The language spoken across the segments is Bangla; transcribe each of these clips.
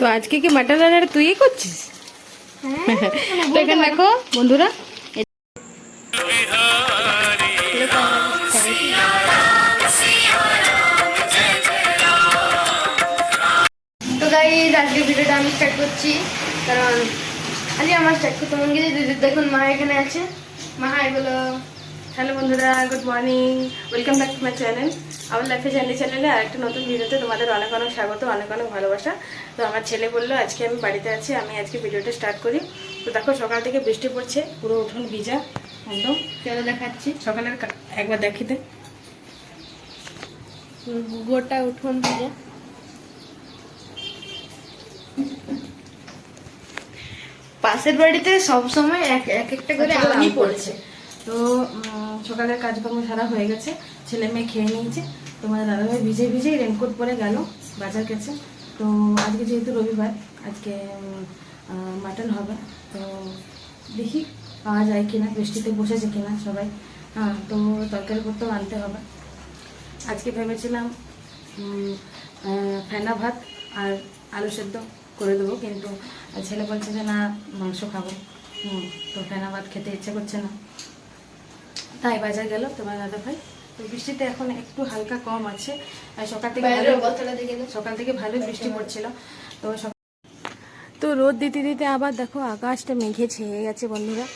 তো আজকে কি মাটন রান্নাটা তুই করছিস? দেখো, বন্ধুরা, তো আমি স্টার্ট করছি। কারণ আজকে আমার স্টার্ট করতে মন গেছে দেখুন মা এখানে আছে। মা বলো। হ্যালো বন্ধুরা good morning welcome back to my channel আমার লাইফে জার্নি চ্যানেলে আর একটা নতুন ভিডিওতে তোমাদের অনেক অনেক স্বাগত অনেক অনেক ভালোবাসা। তো আমার ছেলে বলল আজকে আমি বাড়িতে আছি আমি আজকে ভিডিওটা স্টার্ট করি। তো দেখো সকাল থেকে বৃষ্টি পড়ছে পুরো উঠোন ভিজা একদম। চলো দেখাচ্ছি। সকালের একবার দেখিতে গোটা উঠোন ভিজা। পাশের বাড়িতে সবসময় এক এক একটা করে আমি পড়ছে। তো সকালের কাজকর্ম সারা হয়ে গেছে ছেলে মেয়ে খেয়ে নিয়েছে। তোমার দাদাভাই ভিজে ভিজেই রেনকোট পরে গেল বাজার গেছে তো আজকে যেহেতু রবিবার, আজকে মাটন হবে। তো দেখি পাওয়া যায় কিনা, বৃষ্টিতে বসেছে কিনা সবাই। হ্যাঁ তো তরকারি করতেও আনতে হবে। আজকে ভেবেছিলাম ফেনা ভাত আর আলু সেদ্ধ করে দেবো, কিন্তু ছেলে বলছে যে না, মাংস খাব। হুম, তো ফেনা ভাত খেতে ইচ্ছে করছে না। তাই বাজার গেল তোমার দাদা ভাই তো বৃষ্টিতে এখন একটু হালকা কম আছে। সকাল থেকে ভালো। সকাল থেকে ভালোই বৃষ্টি পড়ছিল। তো তো রোদ দিতে দিতে আবার দেখো আকাশটা মেঘে ছেয়ে গেছে বন্ধুরা।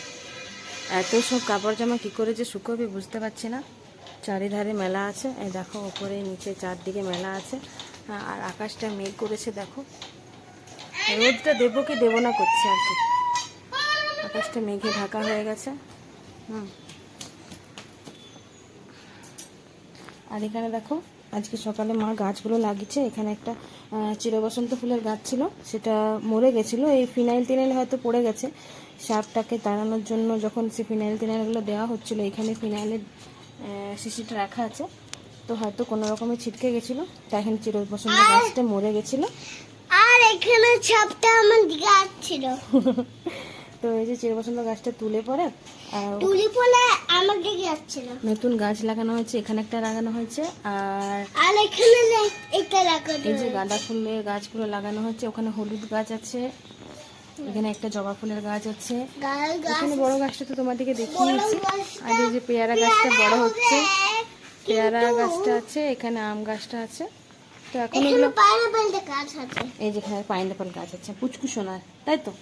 এত সব কাপড় জামা কী করে যে শুকোবে বুঝতে পারছি না। চারিধারে মেলা আছে। এই দেখো ওপরে নিচে চারদিকে মেলা আছে। আ- আর আকাশটা মেঘ করেছে দেখো। রোদটা দেবো কি দেবো না করছে আর কি। আকাশটা মেঘে ঢাকা হয়ে গেছে। হুম। আর এখানে দেখো আজকে সকালে মা গাছগুলো লাগিয়েছে। এখানে একটা চিরবসন্ত ফুলের গাছ ছিল সেটা মরে গেছিল। এই ফিনাইল টিনাইল হয়তো পড়ে গেছে। সাপটাকে তাড়ানোর জন্য যখন সে ফিনাইল টিনাইলগুলো দেওয়া হচ্ছিল এখানে ফিনাইলের শিশিটা রাখা আছে। তো হয়তো কোনো রকমে ছিটকে গেছিল। তাই এখানে চিরবসন্ত গাছটা মরে গেছিল। আর এখানে ছাপটা আমার দিকে আসছিল। তো এই যে চিরবসন্ত গাছটা তুলে পরে আর তুলি আমার দিকে আসছিল নতুন গাছ লাগানো হয়েছে এখানে একটা লাগানো হয়েছে আর আর এখানে এটা রাখো এই যে গাঁদা ফুলের গাছগুলো লাগানো হচ্ছে ওখানে হলুদ গাছ আছে এখানে একটা জবা ফুলের গাছ আছে। এখানে বড় গাছটা তো তোমাদেরকে দেখিয়েছি। আর এই যে পেয়ারা গাছটা বড় হচ্ছে পেয়ারা গাছটা আছে এখানে আম গাছটা আছে। তো এখন এগুলো পাইনাপেলটা গাছ আছে। এই যে এখানে পাইনাপেল গাছ আছে পুচকু সোনার তাই তো?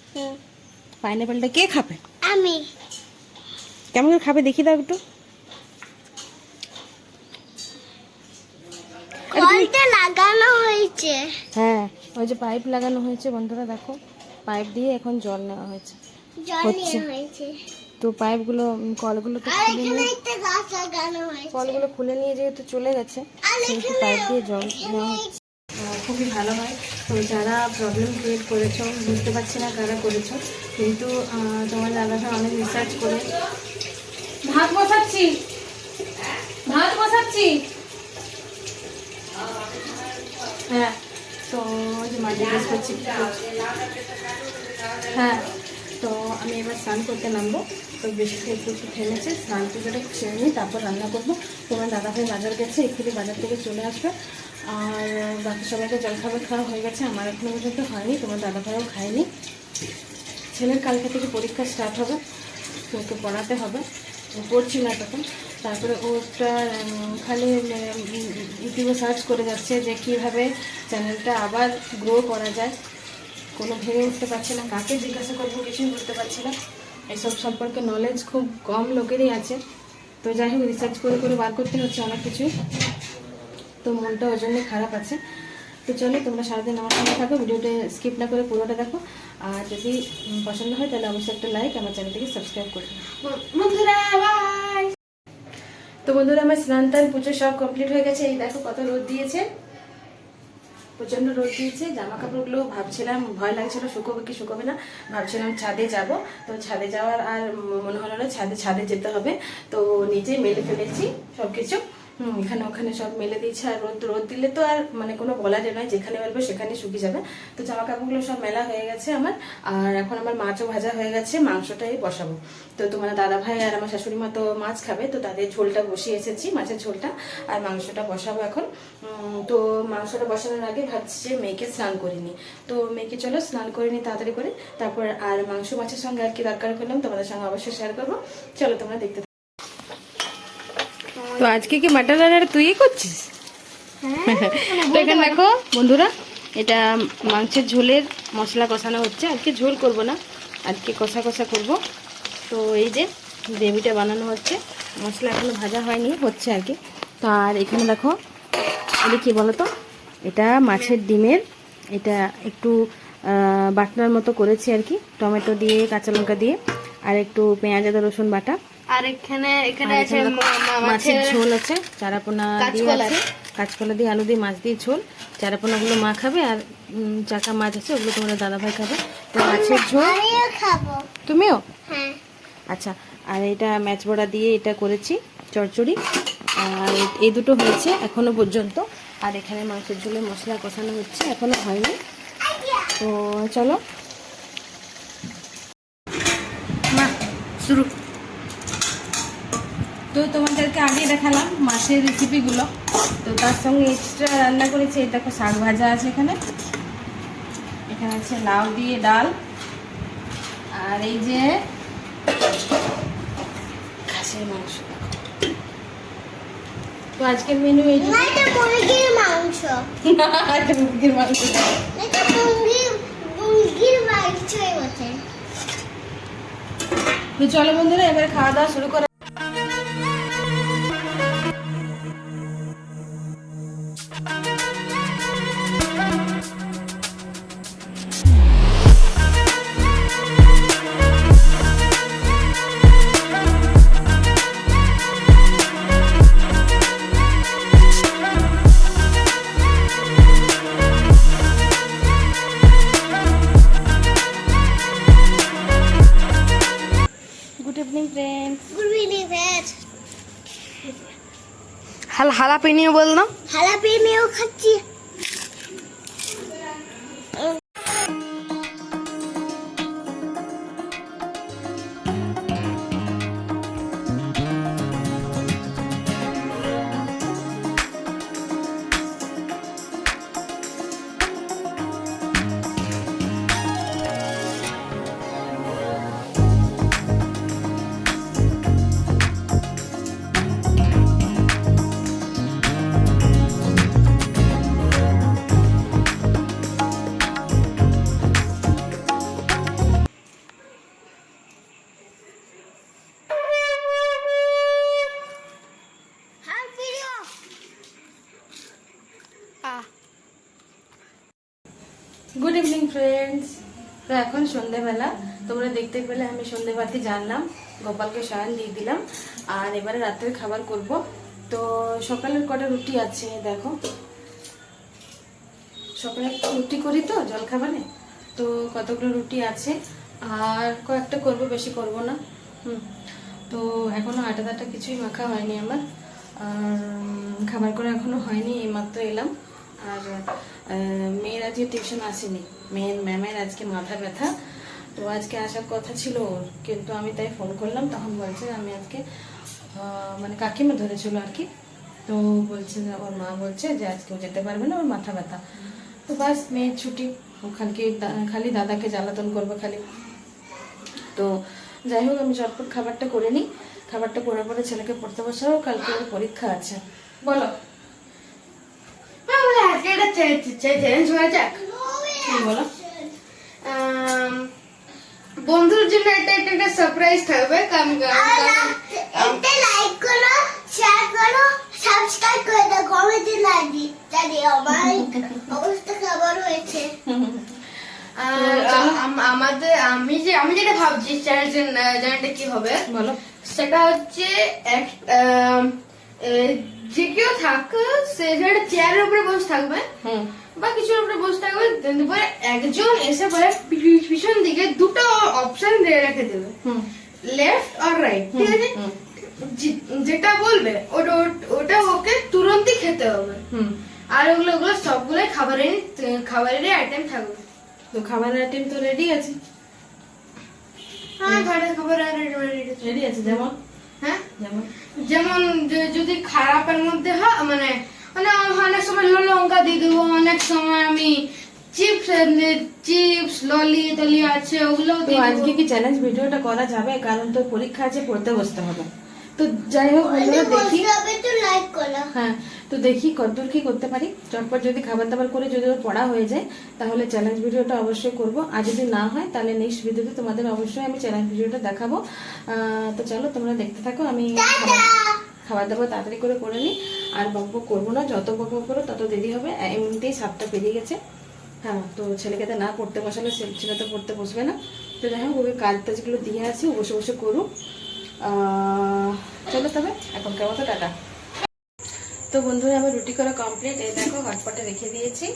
পাইনাপেলটা কে খাবে? আমি। কেমন করে খাবে দেখি দাও একটু। কলটা লাগানো হয়েছে। হ্যাঁ ওই যে পাইপ লাগানো হয়েছে বন্ধুরা দেখো। পাইপ দিয়ে এখন জল নেওয়া হয়েছে। জল হচ্ছে। হয়েছে। তো পাইপগুলো কলগুলো তো খুলে নিয়ে কলগুলো খুলে নিয়ে যেহেতু চলে গেছে সেহেতু পাইপ দিয়ে জল নেওয়া হচ্ছে। খুবই ভালো হয়। তো যারা প্রবলেম ক্রিয়েট করেছ বুঝতে পারছি না কারা করেছ কিন্তু তোমার দাদাভাই অনেক রিসার্চ করে ভাত বসাচ্ছি। ভাত বসাচ্ছি। হ্যাঁ তো কাজ করছি। হ্যাঁ তো আমি এবার স্নান করতে নামবো। তো বেশি একটু একটু থেমেছে স্নান পুজোটা সেরে নিই তারপর রান্না করব। তোমার দাদাভাই বাজার গেছে এক্ষুনি বাজার থেকে চলে আসবে। আর বাকি সবাইকে জলখাবার খাওয়া হয়ে গেছে। আমার এখনও পর্যন্ত হয়নি, তোমার দাদাভাইও খায়নি। ছেলের কালকে থেকে পরীক্ষা স্টার্ট হবে, ওকে পড়াতে হবে। পড়ছি না তখন তারপরে ওটা খালি ইউটিউবে সার্চ করে যাচ্ছে যে কীভাবে চ্যানেলটা আবার গ্রো করা যায়। কোনো ভেবে উঠতে পারছে না, কাকে জিজ্ঞাসা করব কিছুই বুঝতে পারছি না। এসব সম্পর্কে নলেজ খুব কম লোকেরই আছে। তো যাই হোক রিসার্চ করে করে বার করতে হচ্ছে অনেক কিছুই। তো মনটা ওই জন্যই খারাপ আছে। তো চলো তোমরা সারাদিন আমার সঙ্গে থাকো ভিডিওটা স্কিপ না করে পুরোটা দেখো। আর যদি পছন্দ হয় তাহলে অবশ্যই একটা লাইক আমার চ্যানেলটিকে সাবস্ক্রাইব করে বন্ধুরা বাই তো বন্ধুরা আমার স্নান টান পুজো সব কমপ্লিট হয়ে গেছে। এই দেখো কত রোদ দিয়েছে। প্রচণ্ড রোদ দিয়েছে। জামা কাপড়গুলো ভাবছিলাম ভয় লাগছিল শুকোবে কি শুকোবে না। ভাবছিলাম ছাদে যাব। তো ছাদে যাওয়ার আর মনে হলো না ছাদে ছাদে যেতে হবে। তো নিজে মেলে ফেলেছি সব কিছু হুম, এখানে ওখানে সব মেলে দিয়েছে আর রোদ রোদ দিলে তো আর মানে কোনো বলা যায় নয়, যেখানে মেলবো সেখানে শুকিয়ে যাবে। তো জামা কাপড়গুলো সব মেলা হয়ে গেছে আমার, আর এখন আমার মাছও ভাজা হয়ে গেছে, মাংসটাই বসাবো। তো তোমার দাদা ভাই আর আমার শাশুড়ি মা তো মাছ খাবে, তো তাদের ঝোলটা বসিয়ে এসেছি, মাছের ঝোলটা, আর মাংসটা বসাবো এখন। তো মাংসটা বসানোর আগে ভাবছি যে মেয়েকে স্নান করিনি তো মেয়েকে চলো স্নান করিনি তাড়াতাড়ি করে, তারপর আর মাংস মাছের সঙ্গে আর কি দরকার করলাম তোমাদের সঙ্গে অবশ্যই শেয়ার করব। চলো তোমরা দেখতে। তো আজকে কি মাটন রান্নার তুই করছিস? তো এখানে দেখো বন্ধুরা এটা মাংসের ঝোলের মশলা কষানো হচ্ছে। আজকে ঝোল করব না আজকে কষা কষা করব। তো এই যে গ্রেভিটা বানানো হচ্ছে মশলা এখনও ভাজা হয়নি হচ্ছে আর কি। তো আর এখানে দেখো এটা কি বলো তো এটা মাছের ডিমের এটা একটু বাটনার মতো করেছি আর কি। টমেটো দিয়ে কাঁচা লঙ্কা দিয়ে আর একটু পেঁয়াজ আদা রসুন বাটা। আর এখানে এখানে আছে মাছের মাছের ঝোল আছে চারাপোনা দিয়ে আছে কাঁচকলা। দিয়ে আলু দিয়ে মাছ দিয়ে ঝোল। চারাপোনাগুলো মা খাবে আর চাকা মাছ আছে ওগুলো তোমার দাদা ভাই খাবে। তো মাছের ঝোল। তুমিও? হ্যাঁ। আচ্ছা আর এটা ম্যাচ বড়া দিয়ে এটা করেছি চড়চড়ি আর এই দুটো হয়েছে এখনও পর্যন্ত। আর এখানে মাংসের ঝোলে মশলা কষানো হচ্ছে এখনও হয়নি। তো চলো। মা শুরু। তো তোমাদেরকে আগে দেখালাম মাছের রেসিপিগুলো তো তার সঙ্গে এক্সট্রা রান্না করেছি এই দেখো শাক ভাজা আছে এখানে। এখানে আছে লাউ দিয়ে ডাল। আর এই যে খাসির মাংস তো আজকের মেনু মুরগির মাংস। এটা মুরগির মাংস। এটা মুরগির মুরগির মাংসই বটে। তো চলো বন্ধুরা এবার খাওয়া দাওয়া শুরু করা হাল হালাপিনিও বললাম হালাপিনিও খাচ্ছি। তো এখন সন্ধেবেলা, তোমরা দেখতে পেলে আমি সন্ধেবাতি জানলাম, গোপালকে শয়ন দিয়ে দিলাম, আর এবারে রাতের খাবার করব। তো সকালের কটা রুটি আছে দেখো? সকালে রুটি করি তো জলখাবারে? তো কতগুলো রুটি আছে? আর কয়েকটা করব, বেশি করব না। হুম। তো এখনও আটা টাটা কিছুই মাখা হয়নি আমার। আর খাবার করে এখনও হয়নি, এইমাত্র এলাম। আর মেয়ের আজকে টিউশন আসেনি। মেয়ের ম্যামের আজকে মাথা ব্যথা। তো আজকে আসার কথা ছিল ওর। কিন্তু আমি তাই ফোন করলাম। তখন বলছে আমি আজকে মানে কাকিমা ধরেছিল আর কি। তো বলছে ওর মা বলছে যে আজকে ও যেতে পারবে না, ওর মাথা ব্যথা। তো বাস মেয়ের ছুটি। ওখানকে খালি দাদাকে জ্বালাতন করবে খালি। তো যাই হোক, আমি চটপট খাবারটা করে নিই। খাবারটা করার পরে ছেলেকে পড়তে বসাবো। কালকে ওর পরীক্ষা আছে। বলো। চ্যালেঞ্জ হয়ে যাক বলো বন্ধুর জন্য একটা একটা একটা সারপ্রাইজ থাকবে এটা লাইক করো শেয়ার করো সাবস্ক্রাইব করে দাও কমেন্টে লাইক আমার অবস্থা খাবার হয়েছে আর আমাদের আমি যে আমি যেটা ভাবছি চ্যানেল চ্যানেলটা কি হবে বলো সেটা হচ্ছে এক যে কেউ সে একটা চেয়ারের উপরে বসে থাকবে বা কিছুর উপরে বসে থাকবে তারপরে একজন এসে পরে পিছন দিকে দুটো অপশন দিয়ে রেখে দেবে। লেফট আর রাইট ঠিক আছে? যেটা বলবে ওটা ওটা ওকে তুরন্তই খেতে হবে। হুম। আর ওগুলো ওগুলো সবগুলোই খাবারের খাবারেরই আইটেম থাকবে। তো খাবারের আইটেম তো রেডি আছে। হ্যাঁ খাবার খাবার রেডি রেডি আছে যেমন? হ্যাঁ? যেমন? যদি খারাপের মধ্যে হয় মানে মানে অনেক সময় লঙ্কা দিয়ে দেবো অনেক সময় আমি চিপস চিপস ললি টলি আছে ওগুলো আজকে কি চ্যালেঞ্জ ভিডিওটা করা যাবে? কারণ তোর পরীক্ষা আছে পড়তে বসতে হবে। তো যাই হোক বন্ধুরা দেখি। হ্যাঁ তো দেখি কতদূর কি করতে পারি। চটপট যদি খাবার দাবার করে যদি পড়া হয়ে যায় তাহলে চ্যালেঞ্জ ভিডিওটা অবশ্যই করব। আর যদি না হয় তাহলে নেক্সট ভিডিওতে তোমাদের অবশ্যই আমি চ্যালেঞ্জ ভিডিওটা দেখাবো। তো চলো তোমরা দেখতে থাকো আমি খাবার দাবার তাড়াতাড়ি করে করে নিই। আর বক করব না যত বক করো তত দেরি হবে। এমনিতেই সাতটা পেরিয়ে গেছে। হ্যাঁ তো ছেলেকে তো না পড়তে বসালে সে- ছেলে তো পড়তে বসবে না। তো যাই হোক ওকে কাজ টাজগুলো দিয়ে আসি বসে বসে করুক। চলো তবে এখন কেমন তো টাটা। তো বন্ধুরা আমার রুটি করা কমপ্লিট এই দেখো হটপটে রেখে দিয়েছি।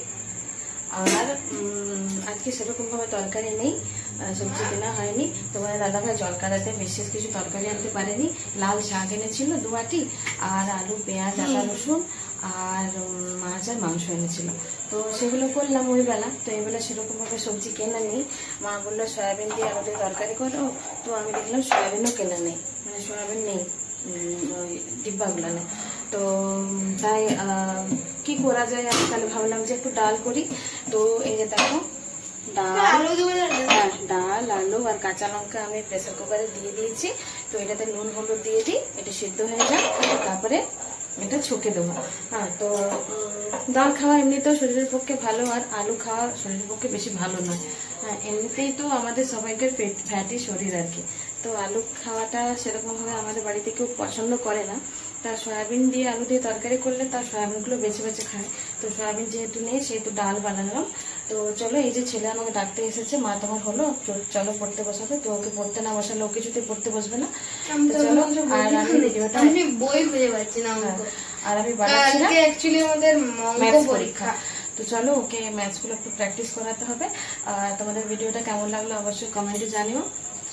আর আজকে সেরকমভাবে তরকারি নেই সবজি কেনা হয়নি। তোমার দাদাভাই জল কাটাতে বিশেষ কিছু তরকারি আনতে পারেনি। লাল শাক এনেছিল দু আটি আর আলু পেঁয়াজ আদা রসুন আর মাছ আর মাংস এনেছিল। তো সেগুলো করলাম ওই বেলা। তো এই বেলা সেরকমভাবে সবজি কেনা নেই। মা বলল সয়াবিন দিয়ে আমাদের তরকারি করো। তো আমি দেখলাম সয়াবিনও কেনা নেই। মানে সয়াবিন নেই ওই ডিব্বাগুলো নেই তো তাই কি করা যায় আমি তাহলে ভাবলাম যে একটু ডাল করি। তো এই যে দেখো ডাল? হ্যাঁ, ডাল। আলু আর কাঁচা লঙ্কা আমি প্রেসার কুকারে দিয়ে দিয়েছি। তো এটাতে নুন হলুদ দিয়ে দিই এটা সিদ্ধ হয়ে যায় তারপরে এটা ছুকে দেবো। হ্যাঁ তো ডাল খাওয়া এমনিতেও শরীরের পক্ষে ভালো আর আলু খাওয়া শরীরের পক্ষে বেশি ভালো নয়। হ্যাঁ এমনিতেই তো আমাদের সবাইকে ফ্যাটি শরীর আর কি। তো আলু খাওয়াটা সেরকমভাবে আমাদের বাড়িতে কেউ পছন্দ করে না। তা সয়াবিন দিয়ে আলু দিয়ে তরকারি করলে তার সয়াবিনগুলো বেছে বেছে খায়। তো সয়াবিন যেহেতু নেই সেহেতু ডাল বানালাম। তো চলো এই যে ছেলে আমাকে ডাকতে এসেছে মা তোমার হলো চলো পড়তে বসাবে। তো ওকে পড়তে না বসালে ও কিছুতে পড়তে বসবে না। চলো আর আমি ভিডিওটা বই খুঁজে পাচ্ছি না হ্যাঁ, আর আমি অ্যাকচুয়ালি আমাদের পরীক্ষা। তো চলো ওকে ম্যাথসগুলো একটু প্র্যাকটিস করাতে হবে। আর তোমাদের ভিডিওটা কেমন লাগল অবশ্যই কমেন্টে জানিও।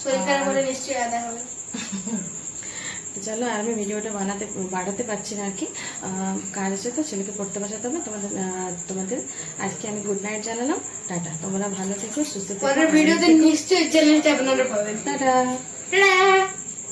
পরীক্ষার পরে নিশ্চয়ই আদা হবে। চলো আর আমি ভিডিওটা বানাতে বাড়াতে পারছি না আর কি। আহ, কাজ আছে তো ছেলেকে পড়তে বসাতে হবে। তোমাদের তোমাদের আজকে আমি গুড নাইট জানালাম। টাটা। তোমরা ভালো থেকো সুস্থ থেকো ভিডিওতে নিশ্চয়ই চ্যানেলটা আপনারা পাবেন। টাটা।